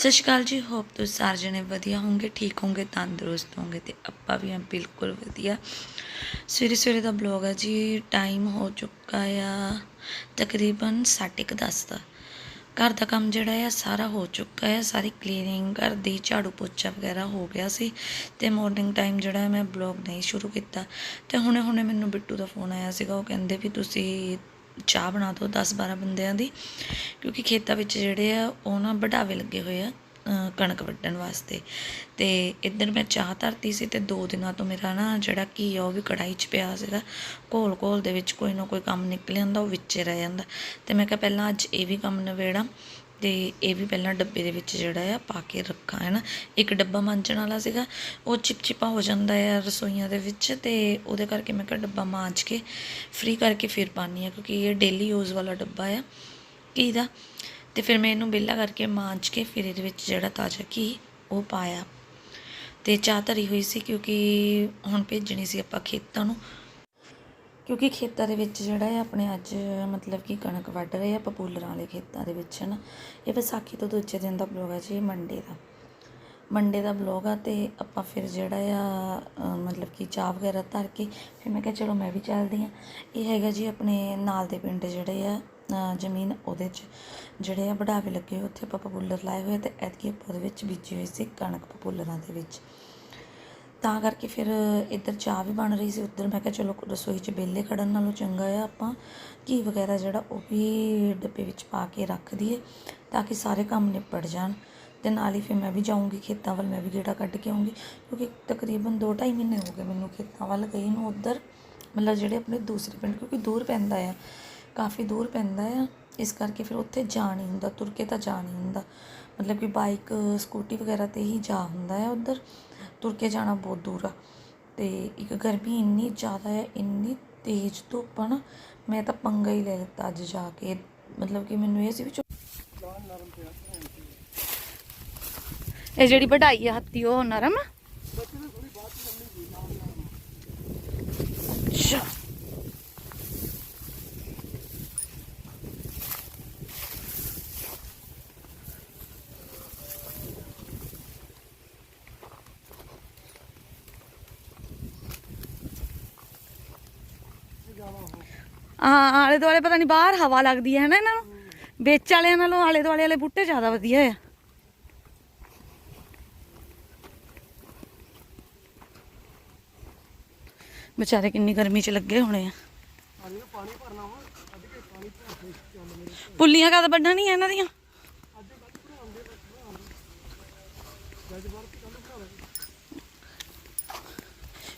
ਸਤਿ ਸ਼੍ਰੀ ਅਕਾਲ ਜੀ ਹੋਪ ਤੁਸੀਂ ਸਾਰੇ ਜਣੇ ਵਧੀਆ ਹੋਵੋਗੇ, ਠੀਕ ਹੋਵੋਗੇ, ਤੰਦਰੁਸਤ ਹੋਵੋਗੇ ਤੇ ਆਪਾਂ ਵੀ ਹਾਂ ਬਿਲਕੁਲ ਵਧੀਆ। ਸਵੇਰੇ ਸਵੇਰੇ ਦਾ ਬਲੌਗ ਹੈ ਜੀ ਟਾਈਮ ਹੋ ਚੁੱਕਾ ਆ ਤਕਰੀਬਨ 10:30 ਦਾ। ਘਰ ਦਾ ਕੰਮ ਜਿਹੜਾ ਆ, ਸਾਰਾ ਹੋ ਚੁੱਕਾ ਹੈ ਸਾਰੀ ਕਲੀਨਿੰਗ ਘਰ ਦੀ ਝਾੜੂ ਪੋਚਾ ਵਗੈਰਾ ਹੋ ਗਿਆ ਸੀ ਤੇ ਮਾਰਨਿੰਗ ਟਾਈਮ ਜਿਹੜਾ ਮੈਂ ਬਲੌਗ ਨਹੀਂ ਸ਼ੁਰੂ ਕੀਤਾ। ਤੇ ਹੁਣੇ ਹੁਣੇ ਮੈਨੂੰ ਬਿੱਟੂ ਦਾ ਫੋਨ ਆਇਆ ਸੀਗਾ, ਉਹ ਕਹਿੰਦੇ ਵੀ ਤੁਸੀਂ ਚਾਹ ਬਣਾ ਦਿਓ 10 12 ਬੰਦਿਆਂ ਦੀ, ਕਿਉਂਕਿ ਖੇਤਾਂ ਵਿੱਚ ਜਿਹੜੇ ਆ, ਉਹ ਨਾ ਵਡਾਵੇ ਲੱਗੇ ਹੋਏ ਆ ਕਣਕ ਵੱਢਣ ਵਾਸਤੇ। ਤੇ ਇੱਧਰ ਮੈਂ ਚਾਹ ਧਰਤੀ ਸੀ ਤੇ ਦੋ ਦਿਨਾਂ ਤੋਂ ਮੇਰਾ ਨਾ ਜਿਹੜਾ ਘੀ ਆ, ਉਹ ਵੀ ਕੜਾਈ 'ਚ ਪਿਆ ਸੀਗਾ। ਘੋਲ ਘੋਲ ਦੇ ਵਿੱਚ ਕੋਈ ਨਾ ਕੋਈ ਕੰਮ ਨਿਕਲ ਜਾਂਦਾ ਉਹ ਵਿੱਚੇ ਰਹਿ ਜਾਂਦਾ। ਤੇ ਮੈਂ ਕਿਹਾ ਪਹਿਲਾਂ ਅੱਜ ਇਹ ਵੀ ਕੰਮ ਨਵੇੜਾਂ ਤੇ ਇਹ ਵੀ ਪਹਿਲਾਂ ਡੱਬੇ ਦੇ ਵਿੱਚ ਜਿਹੜਾ ਆ ਪਾ ਕੇ ਰੱਖਾਂ, ਹੈ ਨਾ? ਇੱਕ ਡੱਬਾ ਮਾਂਜਣ ਵਾਲਾ ਸੀਗਾ, ਉਹ ਚਿਪਚਿਪਾ ਹੋ ਜਾਂਦਾ ਆ ਰਸੋਈਆਂ ਦੇ ਵਿੱਚ ਤੇ ਉਹਦੇ ਕਰਕੇ ਮੈਂ ਕਿਹਾ ਡੱਬਾ ਮਾਂਜ ਕੇ ਫ੍ਰੀ ਕਰਕੇ ਫਿਰ ਪਾਨੀ ਆ ਕਿਉਂਕਿ ਇਹ ਡੇਲੀ ਯੂਜ਼ ਵਾਲਾ ਡੱਬਾ ਆ। ਘੀ ਦਾ? ਤੇ ਫਿਰ ਮੈਂ ਇਹਨੂੰ ਬਿੱਲਾ ਕਰਕੇ ਮਾਂਜ ਕੇ ਫਿਰ ਇਹਦੇ ਵਿੱਚ ਜਿਹੜਾ ਤਾਜ਼ਾ ਘੀ, ਉਹ ਪਾਇਆ। ਤੇ ਚਾਹ ਧਰੀ ਹੋਈ ਸੀ ਕਿਉਂਕਿ ਹੁਣ ਭੇਜਣੀ ਸੀ ਆਪਾਂ ਖੇਤਾਂ ਨੂੰ। ਕਿਉਂਕਿ ਖੇਤਾਂ ਦੇ ਵਿੱਚ ਜਿਹੜਾ ਹੈ ਆਪਣੇ ਅੱਜ, ਮਤਲਬ ਕਿ ਕਣਕ ਵੱਢ ਰਹੇ ਆ ਪਪੂਲਰਾਂ ਵਾਲੇ ਖੇਤਾਂ ਦੇ ਵਿੱਚ ਨਾ ਇਹ ਵਿਸਾਖੀ ਤੋਂ ਦੂਜੇ ਦਿਨ ਦਾ ਬਲੌਗ ਹੈ ਜੀ ਮੰਡੇ ਦਾ। ਮੰਡੇ ਦਾ ਬਲੌਗ ਆ ਤੇ ਆਪਾਂ ਫਿਰ ਜਿਹੜਾ ਆ ਮਤਲਬ ਕਿ ਚਾਹ ਵਗੈਰਾ ਧਰ ਕੇ ਫਿਰ ਮੈਂ ਕਿਹਾ ਚਲੋ ਮੈਂ ਵੀ ਚੱਲਦੀ ਆ। ਇਹ ਹੈਗਾ ਜੀ ਆਪਣੇ ਨਾਲ ਦੇ ਪਿੰਡ ਜਿਹੜੇ ਆ ਜ਼ਮੀਨ ਉਹਦੇ 'ਚ। ਜਿਹੜੇ ਆ ਵਡਾਵੇ ਲੱਗੇ ਹੋਏ, ਉੱਥੇ ਆਪਾਂ ਪਪੂਲਰ ਲਾਏ ਹੋਏ ਤੇ ਐਤਕੀ ਆਪਾਂ ਉਹਦੇ ਵਿੱਚ ਬੀਜੀ ਹੋਈ ਸੀ ਕਣਕ ਪਪੂਲਰਾਂ ਦੇ ਵਿੱਚ। ਤਾਂ ਕਰਕੇ ਫਿਰ ਇੱਧਰ ਚਾਹ ਵੀ ਬਣ ਰਹੀ ਸੀ, ਉੱਧਰ ਮੈਂ ਕਿਹਾ ਚਲੋ ਰਸੋਈ 'ਚ ਬੇਲੇ ਖੜਨ ਨਾਲੋਂ ਚੰਗਾ ਆ ਆਪਾਂ। ਘੀ ਵਗੈਰਾ ਜਿਹੜਾ ਉਹ ਵੀ ਡੱਬੇ ਵਿੱਚ ਪਾ ਕੇ ਰੱਖ ਦਈਏ ਤਾਂ ਕਿ ਸਾਰੇ ਕੰਮ ਨਿਪਟ ਜਾਣ। ਤੇ ਨਾਲ ਹੀ ਫਿਰ ਮੈਂ ਵੀ ਜਾਊਂਗੀ ਖੇਤਾਂ ਵੱਲ, ਮੈਂ ਵੀ ਗੇੜਾ ਕੱਢ ਕੇ ਆਊਂਗੀ। ਕਿਉਂਕਿ ਤਕਰੀਬਨ 2.5 ਮਹੀਨੇ ਹੋ ਗਏ ਮੈਨੂੰ ਖੇਤਾਂ ਵੱਲ ਗਈ ਨੂੰ ਉੱਧਰ। ਮਤਲਬ ਜਿਹੜੇ ਆਪਣੇ ਦੂਸਰੇ ਪਿੰਡ, ਕਿਉਂਕਿ ਦੂਰ ਪੈਂਦਾ ਆ, ਕਾਫੀ ਦੂਰ ਪੈਂਦਾ ਆ। ਇਸ ਕਰਕੇ ਫਿਰ ਉੱਥੇ ਜਾ ਨਹੀਂ ਹੁੰਦਾ, ਤੁਰ ਕੇ ਤਾਂ ਜਾ ਨਹੀਂ ਹੁੰਦਾ। ਮਤਲਬ ਕਿ ਬਾਈਕ ਸਕੂਟੀ ਵਗੈਰਾ ਤੇ ਹੀ ਜਾ ਹੁੰਦਾ ਹੈ ਉੱਧਰ। ਤੁਰ ਕੇ ਜਾਣਾ ਬਹੁਤ ਦੂਰ ਆ। ਤੇ ਇੱਕ ਗਰਮੀ ਇੰਨੀ ਜ਼ਿਆਦਾ ਹੈ ਇੰਨੀ ਤੇਜ਼ ਧੁੱਪ ਆ ਨਾ ਮੈਂ ਤਾਂ ਪੰਗਾ ਹੀ ਲੈ ਲਿੱਤਾ ਅੱਜ ਜਾ ਕੇ। ਮਤਲਬ ਕਿ ਮੈਨੂੰ ਇਹ ਸੀ ਵੀ ਇਹ ਜਿਹੜੀ ਵਢਾਈ ਆ ਹੱਤੀ ਉਹ ਨਰਮ ਆ? ਅੱਛਾ। ਹਾਂ, ਆਲੇ ਦੁਆਲੇ ਪਤਾ ਨਹੀਂ ਬਾਹਰ ਹਵਾ ਲੱਗਦੀ ਹੈ ਨਾ ਇਹਨਾਂ ਨੂੰ? ਵਿੱਚ ਵਾਲਿਆਂ ਨਾਲੋਂ ਆਲੇ ਦੁਆਲੇ ਵਾਲੇ ਬੂਟੇ ਜ਼ਿਆਦਾ ਵਧੀਆ ਆ। ਵਿਚਾਰੇ ਕਿੰਨੀ ਗਰਮੀ 'ਚ ਲੱਗੇ ਹੋਣੇ ਆ। ਪੁੱਲੀਆਂ ਕਦ ਵੱਢਣੀਆਂ ਇਹਨਾਂ ਦੀਆਂ?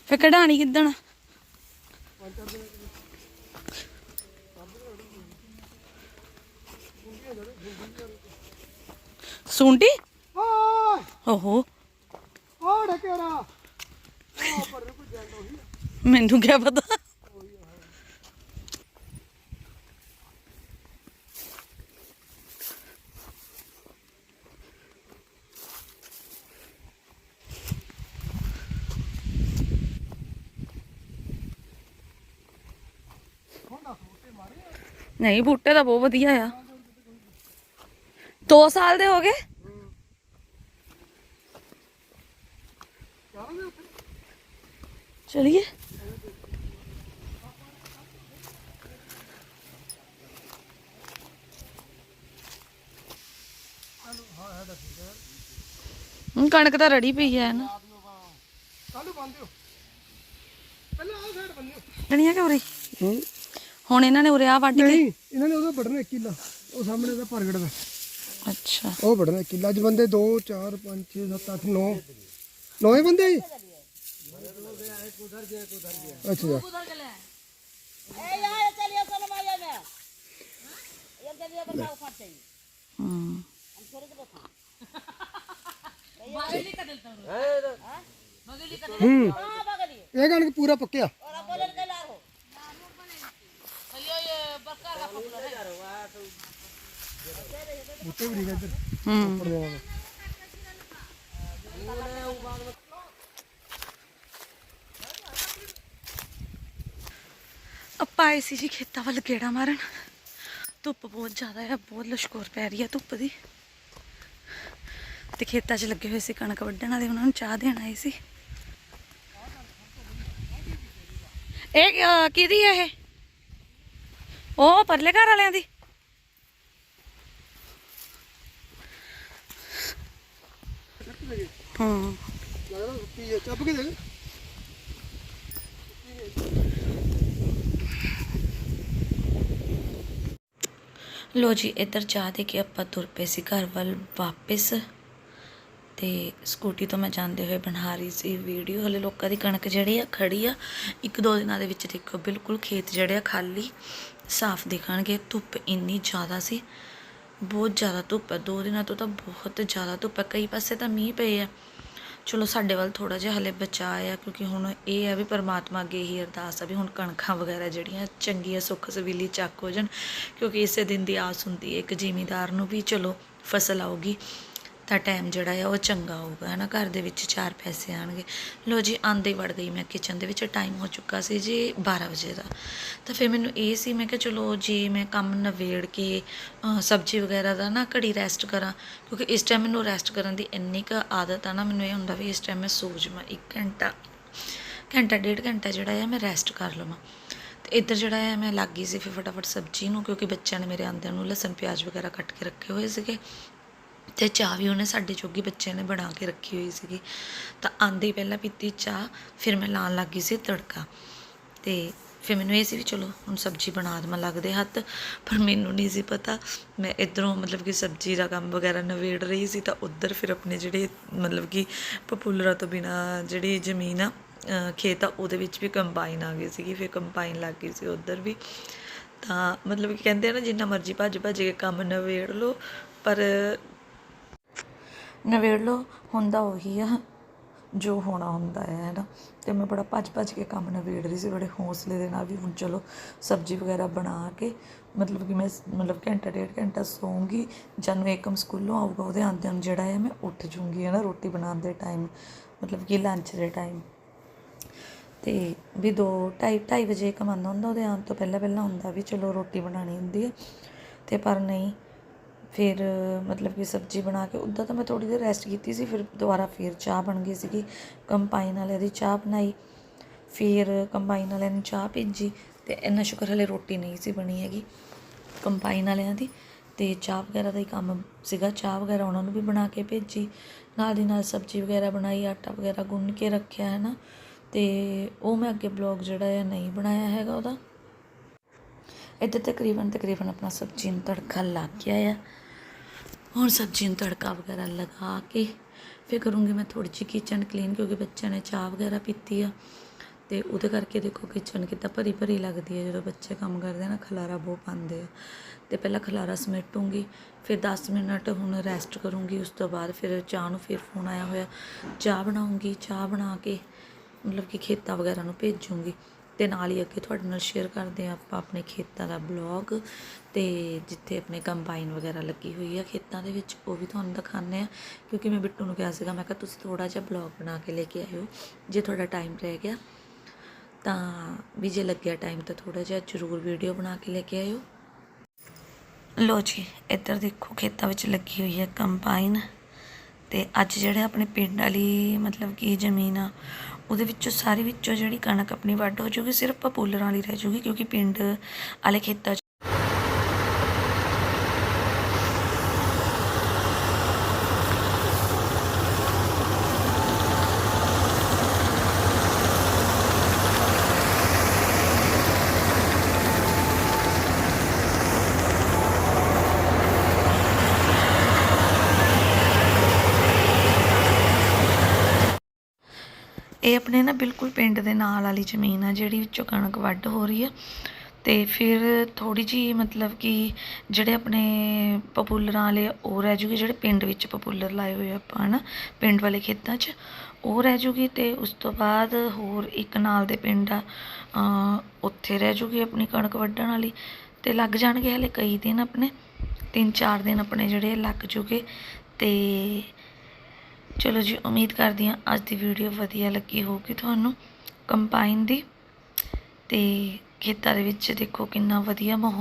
ਫੇ ਕਢਾਣੀ ਕਿੱਦਣ? ਸੁੰਡੀ ਓਹੋ। ਓ ਢਕੇਰਾ ਮੈਨੂੰ ਕੀ ਪਤਾ? ਨਹੀਂ ਬੂਟੇ ਤਾਂ ਬਹੁਤ ਵਧੀਆ ਆ। 2 ਸਾਲ ਦੇ ਹੋ ਗਏ? ਚਲਿਏ। ਹੁਣ ਕਣਕ ਤਾਂ ਰੜੀ ਪਈ ਹੈ ਨਾ। ਕਾਲੂ ਬੰਦਿਓ ਪਹਿਲਾਂ ਆਹ ਸਾਈਡ ਬੰਨਿਓ ਜਣੀਆਂ ਕਿ ਉਰੇ ਹੁਣ ਇਹਨਾਂ ਨੇ ਉਰੇ ਆ ਵੱਢ ਕੇ ਨਹੀਂ ਇਹਨਾਂ ਨੇ ਉਹਦਾ ਵੱਢਣਾ ਇੱਕ ਕਿੱਲਾ। ਉਹ ਸਾਹਮਣੇ ਦਾ ਪ੍ਰਗੜ ਦਾ। ਅੱਛਾ। ਉਹ ਇੱਕ ਕਿੱਲਾ ਅੱਜ ਬੰਦੇ 2 4 5 6 7 8 9 ਨੌ ਹੀ ਬੰਦੇ? ਅੱਛਾ। ਹੂੰ। ਹੂੰ। ਇਹ ਕਣਕ ਪੂਰਾ ਪੱਕਿਆ। ਬੁੱਤੇ ਵੀ ਨਹੀਂ ਇੱਧਰ ਹੂੰ। ਉੱਪਰ ਜਾਣਾ ਆਪਾਂ ਆਏ ਸੀ ਜੀ ਖੇਤਾਂ ਵੱਲ ਗੇੜਾ ਮਾਰਨ। ਧੁੱਪ ਬਹੁਤ ਜ਼ਿਆਦਾ ਹੈ ਬਹੁਤ ਲਸ਼ਕੋਰ ਪੈ ਰਹੀ ਹੈ ਧੁੱਪ ਦੀ। ਤੇ ਖੇਤਾਂ 'ਚ ਲੱਗੇ ਹੋਏ ਸੀ ਕਣਕ ਵੱਢਣ ਵਾਲੇ ਉਹਨਾਂ ਨੂੰ ਚਾਹ ਦੇਣ ਆਏ ਸੀ। ਇਹ ਕਿਹਦੀ ਹੈ ਇਹ? ਉਹ ਪਰਲੇ ਘਰ ਵਾਲਿਆਂ ਦੀ? ਹਾਂ। ਲੱਗਦਾ ਕੀ ਹੈ ਚੱਪ ਕੇ ਦੇਖ ਲੋ ਜੀ, ਇੱਧਰ ਚਾਹ ਦੇ ਕੇ ਆਪਾਂ ਤੁਰ ਪਏ ਸੀ ਘਰ ਵੱਲ ਵਾਪਸ। ਤੇ ਸਕੂਟੀ ਤੋਂ ਮੈਂ ਜਾਂਦੇ ਹੋਏ ਬਣਾ ਰਹੀ ਸੀ ਵੀਡੀਓ ਹਲੇ ਲੋਕਾਂ ਦੀ ਕਣਕ ਜਿਹੜੀ ਆ ਖੜੀ ਆ, ਇੱਕ ਦੋ ਦਿਨਾਂ ਦੇ ਵਿੱਚ ਦੇਖੋ, ਬਿਲਕੁਲ ਖੇਤ ਜਿਹੜੇ ਆ ਖਾਲੀ। ਸਾਫ਼ ਦਿਖਣਗੇ, ਧੁੱਪ ਇੰਨੀ ਜ਼ਿਆਦਾ ਸੀ। ਬਹੁਤ ਜ਼ਿਆਦਾ ਧੁੱਪ ਹੈ। ਦੋ ਦਿਨਾਂ ਤੋਂ ਤਾਂ ਬਹੁਤ ਜ਼ਿਆਦਾ ਧੁੱਪ ਹੈ। ਕਈ ਪਾਸੇ ਤਾਂ ਮੀਂਹ ਪਏ ਆ। ਚਲੋ, ਸਾਡੇ ਵੱਲ ਥੋੜਾ ਜਿਹਾ ਹਲੇ ਬਚਾ ਆ, ਕਿਉਂਕਿ ਹੁਣ ਇਹ ਆ ਵੀ ਪਰਮਾਤਮਾ ਅੱਗੇ ਹੀ ਅਰਦਾਸ ਆ ਵੀ ਹੁਣ ਕਣਕਾਂ ਵਗੈਰਾ ਜਿਹੜੀਆਂ ਚੰਗੀਆਂ ਸੁੱਖ ਸਵੀਲੀ ਚੱਕ ਹੋ ਜਾਣ, ਕਿਉਂਕਿ ਇਸੇ ਦਿਨ ਦੀ ਆਸ ਹੁੰਦੀ ਹੈ। ਇੱਕ ਜ਼ਿਮੀਦਾਰ ਨੂੰ ਵੀ ਚਲੋ ਫਸਲ ਆਊਗੀ। ਤਾਂ ਟਾਈਮ ਜਿਹੜਾ ਆ ਉਹ ਚੰਗਾ ਹੋਊਗਾ ਹੈ ਨਾ ਘਰ ਦੇ ਵਿੱਚ ਚਾਰ ਪੈਸੇ ਆਣਗੇ। ਲੋ ਜੀ, ਆਂਦੇ ਹੀ ਵੜ ਗਈ ਮੈਂ ਕਿਚਨ ਦੇ ਵਿੱਚ ਟਾਈਮ ਹੋ ਚੁੱਕਾ ਸੀ ਜੀ 12 ਵਜੇ ਦਾ। ਤਾਂ ਫਿਰ ਮੈਨੂੰ ਇਹ ਸੀ, ਮੈਂ ਕਿਹਾ ਚਲੋ ਜੀ, ਮੈਂ ਕੰਮ ਨਵੇੜ ਕੇ ਸਬਜ਼ੀ ਵਗੈਰਾ ਦਾ ਨਾ ਘੜੀ ਰੈਸਟ ਕਰਾਂ। ਕਿਉਂਕਿ ਇਸ ਟਾਈਮ ਮੈਨੂੰ ਰੈਸਟ ਕਰਨ ਦੀ ਇੰਨੀ ਕੁ ਆਦਤ ਆ ਨਾ, ਮੈਨੂੰ ਇਹ ਹੁੰਦਾ ਵੀ ਇਸ ਟਾਈਮ ਮੈਂ ਸੋ ਜਾਵਾਂ ਇੱਕ ਘੰਟਾ। ਘੰਟਾ, ਡੇਢ ਘੰਟਾ ਜਿਹੜਾ ਆ, ਮੈਂ ਰੈਸਟ ਕਰ ਲਵਾਂ। ਤੇ ਇੱਧਰ ਜਿਹੜਾ ਆ, ਮੈਂ ਲੱਗ ਗਈ ਸੀ ਫਿਰ ਫਟਾਫਟ ਸਬਜ਼ੀ ਨੂੰ, ਕਿਉਂਕਿ ਬੱਚਿਆਂ ਨੇ ਮੇਰੇ ਆਂਦਿਆਂ ਨੂੰ ਲਸਣ ਪਿਆਜ਼ ਵਗੈਰਾ ਕੱਟ ਕੇ ਰੱਖੇ ਹੋਏ ਸੀਗੇ। ਤੇ ਚਾਹ ਵੀ ਉਹਨੇ ਸਾਡੇ ਜੋਗੀ ਬੱਚਿਆਂ ਨੇ ਬਣਾ ਕੇ ਰੱਖੀ ਹੋਈ ਸੀਗੀ। ਤਾਂ ਆਂਦੇ ਹੀ ਪਹਿਲਾਂ ਪੀਤੀ ਚਾਹ, ਫਿਰ ਮੈਂ ਲਾਣ ਲੱਗ ਗਈ ਸੀ ਤੜਕਾ। ਤੇ ਫਿਰ ਮੈਨੂੰ ਇਹ ਸੀ ਵੀ ਚਲੋ, ਹੁਣ ਸਬਜ਼ੀ ਬਣਾ ਦੇਵਾਂ ਲੱਗਦੇ ਹੱਥ, ਪਰ ਮੈਨੂੰ ਨਹੀਂ ਸੀ ਪਤਾ। ਮੈਂ ਇਧਰੋਂ ਮਤਲਬ ਕਿ ਸਬਜ਼ੀ ਦਾ ਕੰਮ ਵਗੈਰਾ ਨਵੇੜ ਰਹੀ ਸੀ ਤਾਂ ਉਧਰ ਫਿਰ ਆਪਣੇ ਜਿਹੜੇ ਮਤਲਬ ਕਿ ਪਪੂਲਰਾ ਤੋਂ ਬਿਨਾ ਜਿਹੜੀ ਜ਼ਮੀਨ ਆ ਖੇਤ ਆ, ਉਹਦੇ ਵਿੱਚ ਵੀ ਕੰਬਾਈਨ ਆ ਗਈ ਸੀਗੀ, ਫਿਰ ਕੰਬਾਈਨ ਲੱਗ ਗਈ ਸੀ ਉਧਰ ਵੀ। ਤਾਂ ਮਤਲਬ ਕਿ ਕਹਿੰਦੇ ਆ ਨਾ, ਜਿੰਨਾ ਮਰਜ਼ੀ ਭੱਜ ਭੱਜ ਕੇ ਕੰਮ ਨਵੇੜ ਲਓ, ਪਰ ਨਵੇੜ ਲਓ, ਹੁੰਦਾ ਉਹੀ ਆ, ਜੋ ਹੋਣਾ ਹੁੰਦਾ ਹੈ ਨਾ? ਤੇ ਮੈਂ ਬੜਾ ਭੱਜ ਭੱਜ ਕੇ ਕੰਮ ਨਵੇੜ ਰਹੀ ਸੀ, ਬੜੇ ਹੌਸਲੇ ਦੇ ਨਾਲ ਵੀ ਹੁਣ ਚਲੋ ਸਬਜ਼ੀ ਵਗੈਰਾ ਬਣਾ ਕੇ, ਮਤਲਬ ਕਿ ਮੈਂ ਮਤਲਬ ਘੰਟਾ, ਡੇਢ ਘੰਟਾ ਸੌਂਗੀ, ਜਦ ਨੂੰ ਏਕਮ ਸਕੂਲੋਂ ਆਊਗਾ, ਉਹਦੇ ਆਉਂਦਿਆਂ ਨੂੰ ਜਿਹੜਾ ਹੈ ਮੈਂ ਉੱਠ ਜੂੰਗੀ, ਹੈ ਨਾ, ਰੋਟੀ ਬਣਾਉਣ ਦੇ ਟਾਈਮ ਮਤਲਬ ਕਿ ਲੰਚ ਦੇ ਟਾਈਮ ਤੇ ਵੀ ਦੋ, ਢਾਈ ਢਾਈ ਵਜੇ ਕਮਾਂਦਾ ਹੁੰਦਾ, ਉਹਦੇ ਆਉਣ ਤੋਂ ਪਹਿਲਾਂ ਪਹਿਲਾਂ ਹੁੰਦਾ ਵੀ ਚਲੋ ਰੋਟੀ ਬਣਾਉਣੀ ਹੁੰਦੀ ਹੈ ਤੇ ਪਰ ਨਹੀਂ ਫਿਰ, ਮਤਲਬ ਕਿ ਸਬਜ਼ੀ ਬਣਾ ਕੇ ਉੱਦਾਂ ਤਾਂ ਮੈਂ ਥੋੜੀ ਦੇਰ ਰੈਸਟ ਕੀਤੀ ਸੀ, ਫਿਰ ਦੁਬਾਰਾ ਫਿਰ ਚਾਹ ਬਣ ਗਈ ਸੀਗੀ। ਕੰਬਾਈਨ ਵਾਲਿਆਂ ਦੀ ਚਾਹ ਬਣਾਈ। ਫਿਰ ਕੰਬਾਈਨ ਵਾਲਿਆਂ ਨੂੰ ਚਾਹ ਭੇਜੀ ਤੇ ਇੰਨਾ ਸ਼ੁਕਰ ਹਲੇ ਰੋਟੀ ਨਹੀਂ ਸੀ ਬਣੀ ਹੈਗੀ ਕੰਬਾਈਨ ਵਾਲਿਆਂ ਦੀ। ਤੇ ਚਾਹ ਵਗੈਰਾ ਦਾ ਹੀ ਕੰਮ ਸੀਗਾ। ਚਾਹ ਵਗੈਰਾ ਉਹਨਾਂ ਨੂੰ ਵੀ ਬਣਾ ਕੇ ਭੇਜੀ। ਨਾਲ ਦੀ ਨਾਲ ਸਬਜ਼ੀ ਵਗੈਰਾ ਬਣਾਈ, ਆਟਾ ਵਗੈਰਾ ਗੁੰਨ ਕੇ ਰੱਖਿਆ, ਹੈ ਨਾ? ਤੇ ਉਹ ਮੈਂ ਅੱਗੇ ਬਲੌਗ ਜਿਹੜਾ ਹੈ ਨਹੀਂ ਬਣਾਇਆ ਹੈਗਾ ਉਹਦਾ। ਇੱਧਰ ਤਕਰੀਬਨ ਤਕਰੀਬਨ ਆਪਣਾ ਸਬਜ਼ੀ ਨੂੰ ਤੜਕਾ ਲੱਗ ਗਿਆ ਆ। ਹੁਣ ਸਬਜ਼ੀ ਨੂੰ ਤੜਕਾ ਵਗੈਰਾ ਲਗਾ ਕੇ ਫਿਰ ਕਰੂੰਗੀ ਮੈਂ ਥੋੜੀ ਜਿਹੀ ਕਿਚਨ ਕਲੀਨ ਕਿਉਂਕਿ ਬੱਚਿਆਂ ਨੇ ਚਾਹ ਵਗੈਰਾ ਪੀਤੀ ਆ। ਤੇ ਉਹਦੇ ਕਰਕੇ ਦੇਖੋ ਕਿਚਨ ਕਿੱਦਾਂ ਭਰੀ ਭਰੀ ਲੱਗਦੀ ਹੈ ਜਦੋਂ ਬੱਚੇ ਕੰਮ ਕਰਦੇ ਆ ਨਾ ਖਲਾਰਾ ਬਹੁਤ ਪਾਉਂਦੇ ਆ। ਤੇ ਪਹਿਲਾਂ ਖਲਾਰਾ ਸਮੇਟੂੰਗੀ, ਫਿਰ 10 ਮਿੰਟ ਹੁਣ ਰੈਸਟ ਕਰੂੰਗੀ, ਉਸ ਤੋਂ ਬਾਅਦ ਫਿਰ ਚਾਹ ਨੂੰ ਫਿਰ ਫੋਨ ਆਇਆ ਹੋਇਆ। ਚਾਹ ਬਣਾਉਂਗੀ, ਚਾਹ ਬਣਾ ਕੇ ਮਤਲਬ ਕਿ ਖੇਤਾਂ ਵਗੈਰਾ ਨੂੰ ਭੇਜੂੰਗੀ। ਤੇ ਨਾਲ ਹੀ ਅੱਗੇ ਤੁਹਾਡੇ ਨਾਲ ਸ਼ੇਅਰ ਕਰਦੇ ਆ ਆਪਾਂ ਆਪਣੇ ਖੇਤਾਂ ਦਾ ਬਲੌਗ ਤੇ ਜਿੱਥੇ ਆਪਣੇ ਕੰਬਾਈਨ ਵਗੈਰਾ ਲੱਗੀ ਹੋਈ ਆ ਖੇਤਾਂ ਦੇ ਵਿੱਚ, ਉਹ ਵੀ ਤੁਹਾਨੂੰ ਦਿਖਾਉਂਦੇ ਆ ਕਿਉਂਕਿ ਮੈਂ ਬਿੱਟੂ ਨੂੰ ਕਿਹਾ ਸੀਗਾ, ਮੈਂ ਕਿਹਾ ਤੁਸੀਂ ਥੋੜਾ ਜਿਹਾ ਬਲੌਗ ਬਣਾ ਕੇ ਲੈ ਕੇ ਆਇਓ, ਜੇ ਤੁਹਾਡਾ ਟਾਈਮ ਰਹਿ ਗਿਆ, ਤਾਂ ਵੀ ਜੇ ਲੱਗਿਆ ਟਾਈਮ ਤਾਂ ਥੋੜਾ ਜਿਹਾ ਜ਼ਰੂਰ ਵੀਡੀਓ ਬਣਾ ਕੇ ਲੈ ਕੇ ਆਇਓ। ਲੋ ਜੀ, ਇੱਧਰ ਦੇਖੋ ਖੇਤਾਂ ਵਿੱਚ ਲੱਗੀ ਹੋਈ ਹੈ ਕੰਬਾਈਨ ਤੇ ਅੱਜ ਜਿਹੜੇ ਆਪਣੇ ਪਿੰਡ ਵਾਲੀ ਮਤਲਬ ਕਿ ਜ਼ਮੀਨ ਆ ਉਹਦੇ ਵਿੱਚੋਂ ਸਾਰੀ ਵਿੱਚੋਂ ਜਿਹੜੀ ਕਣਕ ਆਪਣੀ ਵੱਢ ਹੋ ਜੂਗੀ ਸਿਰਫ ਪਪੂਲਰਾਂ ਵਾਲੀ ਰਹਿ ਜੂਗੀ ਕਿਉਂਕਿ ਪਿੰਡ ਵਾਲੇ ਖੇਤਾਂ 'ਚ ਇਹ ਆਪਣੇ ਨਾ ਬਿਲਕੁਲ ਪਿੰਡ ਦੇ ਨਾਲ ਵਾਲੀ ਜ਼ਮੀਨ ਆ ਜਿਹੜੀ ਵਿੱਚੋਂ ਕਣਕ ਵੱਢ ਹੋ ਰਹੀ ਆ। ਤੇ ਫਿਰ ਥੋੜੀ ਜੀ ਮਤਲਬ ਕਿ ਜਿਹੜੇ ਆਪਣੇ ਪਪੂਲਰਾਂ ਵਾਲੇ ਆ, ਉਹ ਰਹਿ ਜੂਗੇ ਜਿਹੜੇ ਪਿੰਡ ਵਿੱਚ ਪਪੂਲਰ ਲਾਏ ਹੋਏ ਆ ਆਪਾਂ ਹਨਾ ਪਿੰਡ ਵਾਲੇ ਖੇਤਾਂ 'ਚ ਉਹ ਰਹਿ ਜੂਗੀ ਤੇ ਉਸ ਤੋਂ ਬਾਅਦ ਹੋਰ ਇੱਕ ਨਾਲ ਦੇ ਪਿੰਡ ਆ ਉੱਥੇ ਰਹਿ ਜੂਗੀ ਆਪਣੀ ਕਣਕ ਵੱਢਣ ਵਾਲੀ। ਤੇ ਲੱਗ ਜਾਣਗੇ ਹਲੇ ਕਈ ਦਿਨ ਆਪਣੇ ਤਿੰਨ ਚਾਰ ਦਿਨ ਆਪਣੇ ਜਿਹੜੇ ਲੱਗ ਜੂਗੇ। ਤੇ ਚਲੋ ਜੀ, ਉਮੀਦ ਕਰਦੀ ਹਾਂ ਅੱਜ ਦੀ ਵੀਡੀਓ ਵਧੀਆ ਲੱਗੀ ਹੋਊਗੀ ਤੁਹਾਨੂੰ। ਕੰਪਾਈਨ ਦੀ ਤੇ ਖੇਤਾਂ ਦੇ ਵਿੱਚ ਦੇਖੋ ਕਿੰਨਾ ਵਧੀਆ ਮਾਹੌਲ